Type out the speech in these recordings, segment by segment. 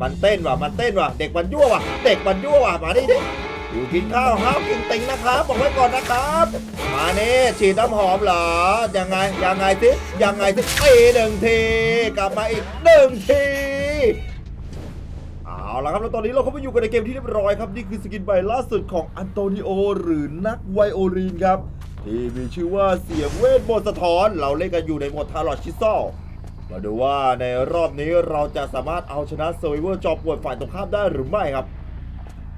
มันเต้นว่ะมันเต้นว่ะเด็กมันยั่วว่ะเด็กมันยั่วว่ะมาดิดิอยู่กินข้าวห้าวกินติงนะครับบอกไว้ก่อนนะครับ มาเนี่ฉีดน้ำหอมเหรอยังไงยังไงสิยังไงสิตีหนึ่งทีกลับมาอีกหนึ่งทีเอาละครับแล้วตอนนี้เราเข้าไปอยู่กันในเกมที่เรียบร้อยครับนี่คือสกินใบล่าสุดของอันโตนิโอหรือนักไวโอลินครับที่มีชื่อว่าเสียงเวทมนต์สะท้อน เราเล่นกันอยู่ในโหมดทารอชิซอล มาดูว่าในรอบนี้เราจะสามารถเอาชนะเซอร์วเวอร์จอปวดฝ่ายตรงข้ามได้หรือไม่ครับ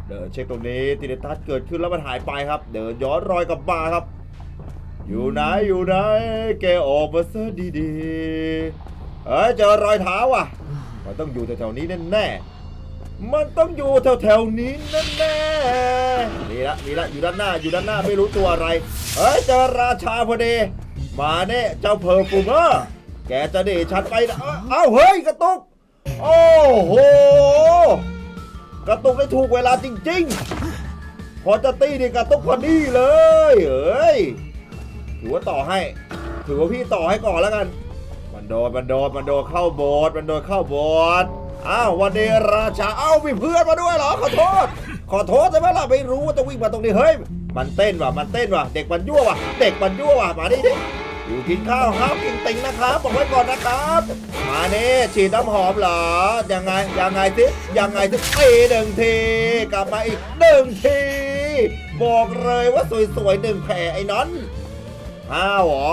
เดินเช็คตรงนี้ติเดตัสเกิดขึ้นแล้วมันหายไปครับ เดินย้อนรอยกลับมาครับ อยู่ไหนอยู่ไหนแกออกมาซะดีๆเฮ้ยเจอรอยเท้าอะ มันต้องอยู่แถวๆนี้แน่ๆมันต้องอยู่แถวๆนี้แน่ๆนี่ละนี่ละอยู่ด้านหน้าอยู่ด้านหน้าไม่รู้ตัวอะไรเฮ้ยเจอราชาพอดีมาเนี่ยเจ้าเพอร์ฟูเมอร์ แกจะเดฉันไปนะเอ้าเฮ้ยกระตุก โอ้โห กระตุกได้ถูกเวลาจริง ๆ พอจะตีนี่กระตุกพอดีเลยเอ้ยถือว่าต่อให้ ถือว่าพี่ต่อให้ก่อนแล้วกัน มันโดนมันโดนมันโดนเข้าโบสถ์มันโดนเข้าโบสถ์อ้าววันนี้ราชาเอ้ามีเพื่อนมาด้วยเหรอขอโทษ ขอโทษใช่ไหมล่ะไม่รู้ว่าจะวิ่งมาตรงนี้เฮ้ยมันเต้นว่ะมันเต้นว่ะเด็กมันยั่วว่ะเด็กมันยั่วว่ะมาดิดิ อยู่กินข้าวห้าวกินติงนะครับบอกไว้ก่อนนะครับ มาเนี่ฉีดน้ำหอมเหรอยังไงยังไงสิยังไงสิตีหนึ่งทีกลับมาอีกหนึ่งทีบอกเลยว่าสวยๆหนึ่งแผลไอ้นอนอ้าวหรอ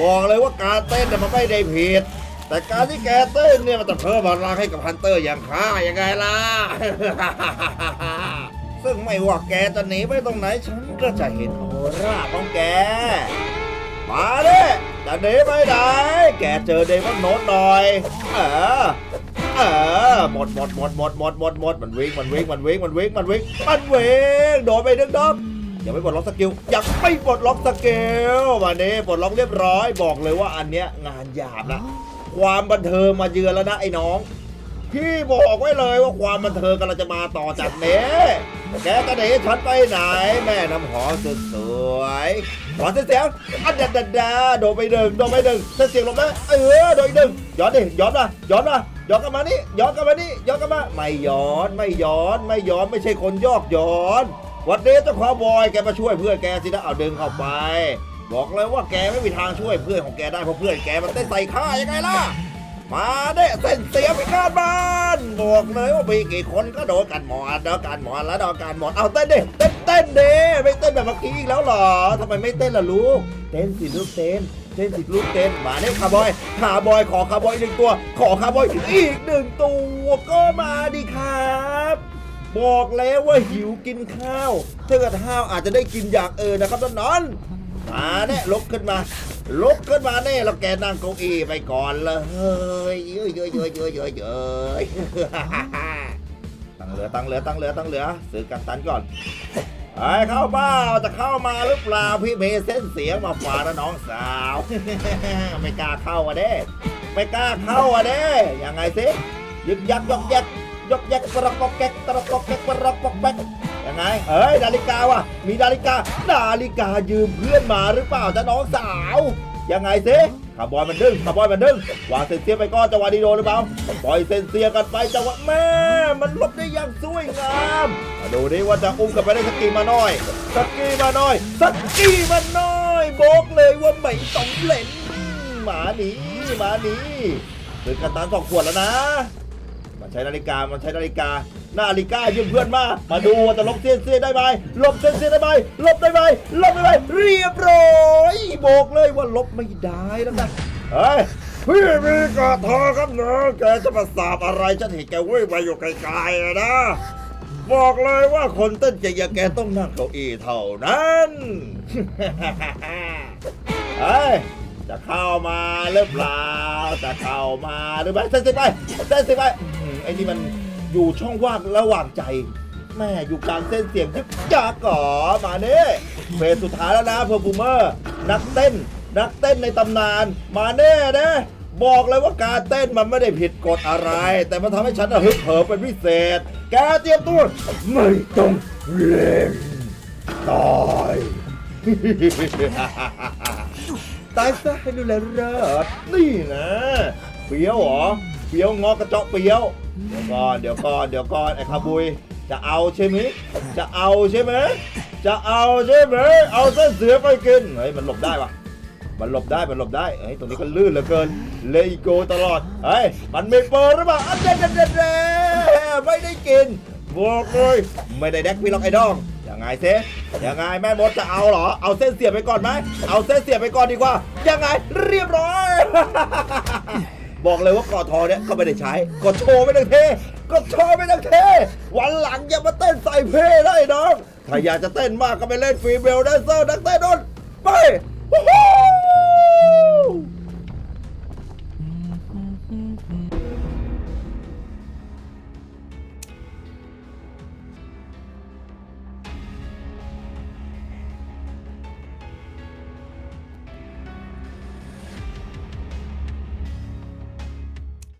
บอกเลยว่าการเต้นเนี่ยมันไม่ได้ผิดแต่การที่แกเต้นเนี่ยมันจะเพิ่มพลังให้กับฮันเตอร์อย่างข้ายังไงล่ะ ซึ่งไม่ว่าแกจะหนีไปตรงไหนฉันก็จะเห็นออร่าของแก มาเด้จะหนีไปไหน แกเจอเดมอนโนตหน่อย เออ เออ หมดหมดหมดหมดหมดหมดหมดมันวิ่งมันวิ่งมันวิ่งมันวิ่งมันวิ่งมันวิ่งโดนไปดึงดอกยังไม่ปลดล็อกสกิลยังไม่ปลดล็อกสกิลวันนี้ปลดล็อกเรียบร้อยบอกเลยว่าอันเนี้ยงานหยาบละความบันเทิงมาเยือนแล้วนะไอ้น้อง พี่บอกไว้เลยว่าความบันเทิงกำลังจะมาต่อจากนี้แกจะหนีฉันไปไหน แม่น้ำหอมสวย ขอเสียงเสียงอันเดดดดาโดนไปหนึ่งโดนไปหนึ่งเส้นเสียงลงนะเออโดนอีกหนึ่งย้อนดิย้อนมาย้อนมาย้อนกลับมานี่ย้อนกลับมานี่ย้อนกลับมาไม่ย้อนไม่ย้อนไม่ย้อนไม่ใช่คนยอกย้อน วันนี้เจ้าควาบอยแกมาช่วยเพื่อนแกสินะเอาดึงเข้าไป บอกเลยว่าแกไม่มีทางช่วยเพื่อนของแกได้เพราะเพื่อนแกมันเต้นใส่ข้ายังไงล่ะ มาเด้เส้นเสียพิฆาตบ้านบอกเลยว่ามีกี่คนก็โดนกันหมดโดนกันหมดแล้วโดนกันหมดเอาเต้นดิเต้นเต้นดิไม่เต้นแบบเมื่อกี้อีกแล้วเหรอทำไมไม่เต้นล่ะลูก เต้นสิลูกเต้นเต้นสิลูกเต้นมาเด้คาร์บอยคาร์บอยขอคาร์บอยหนึ่งตัว ขอคาร์บอยอีกหนึ่งตัวก็มาดิครับบอกแล้วว่าหิวกินข้าวถ้าเกิดห้าวอาจจะได้กินอย่างเออนะครับน้องๆมาเนี่ยลุกขึ้นมา ลุกขึ้นมาเนี่ยแล้วแกนั่งเก้าอี้ไปก่อนเลยเฮ้ยเยอะเยอะเยอะเยอะเยอะเยอะตั้งเหลือตั้งเหลือตั้งเหลือตั้งเหลือซื้อกันตันก่อนไอ้เข้าเป้าจะเข้ามาหรือเปล่าพี่เมย์เส้นเสียงมาฝากนะน้องสาว ไม่กล้าเข้าอะเด้ไม่กล้าเข้าอะเด้ยังไงสิยึกยักยกยักยกแยกกระปอกแกกกระปอกแกกกระปอกแกก ไงเฮ้ยนาฬิกาว่ะ มีนาฬิกา นาฬิกายืมเพื่อนมาหรือเปล่าจ้าน้องสาว ยังไงสิคาร์บอยมันดึงคาร์บอยมันดึงวางเซนเซียไปก็จังหวะดีโดนหรือเปล่าปล่อยเซนเซียกันไปจังหวะแม่ มันลบได้อย่างสวยงามมาดูดิว่าจะอุ้มกันไปได้สกกีมาหน่อยสกกีมาหน่อยสกกีมาหน่อยบอกเลยว่าไม่ต้องเล่นหมาหนีหมาหนีถึงกันตานสองขวดแล้วนะ มันใช้นาฬิกา มันใช้นาฬิกา นาฬิกายืมเพื่อนมา มาดูว่าจะลบเส้นเสียได้ไหมลบเส้นเสียได้ไหมลบได้ไหมลบได้ไหมเรียบร้อยบอกเลยว่าลบไม่ได้แล้วนะเฮ้ยพี่มีกระทอครับเนอะแกจะมาสาบอะไรฉันเห็นแกวิ่งมาอยู่ไกลๆนะ บอกเลยว่าคนเต้นเก่งอย่างแกต้องนั่งเก้าอี้เท่านั้นเฮ้ยจะเข้ามาหรือเปล่า จะเข้ามาหรือไม่เส้นสิไปเส้นสิไป อื้อหือไอ้นี่มันอยู่ช่องว่างระหว่างใจ แม่อยู่กลางเส้นเสียงยึกยักก่อมาเน่เฟสสุดท้ายแล้วนะเพอร์ฟูเมอร์นักเต้น นักเต้นในตำนาน มาเน่เนะบอกเลยว่าการเต้นมันไม่ได้ผิดกฎอะไร แต่มันทำให้ฉันฮึกเหิมเป็นพิเศษ แกเตรียมตัวไม่ต้องเล่นตายตายซะให้ดูแลรอดนี่นะเฟี้ยวเหรอเปียวงอกระจาะเปียว เดี๋ยวก่อนเดี๋ยวก่อนเดี๋ยวก่อนไอ้คาบุย จะเอาใช่ไหมจะเอาใช่ไหมจะเอาใช่ไหมเอาเส้นเสือไปกินเฮ้ยมันหลบได้ปะมันหลบได้มันหลบได้เฮ้ยตรงนี้ก็ลื่นเหลือเกินเลยโกตลอดเฮ้ยมันไม่เปิดหรือเปล่าอันเด็ดเด็ดเด็ดเด็ดไม่ได้กินบอกเลยไม่ได้แดกพี่ล็อกไอ้ดองยังไงเซยังไงแม่มดจะเอาเหรอ เอาเส้นเสียบไปก่อนไหมเอาเส้นเสียบไปก่อนดีกว่า ยังไงเรียบร้อย บอกเลยว่ากอทอเนี่ยก็ไม่ได้ใช้กดโชว์ไม่ต้องเทกดโชว์ไม่ต้องเท วันหลังอย่ามาเต้นใส่เพลได้น้องถ้าอยากจะเต้นมากก็ไปเล่นฟรีเบลแดนเซอร์นักเต้นนนไปฮู้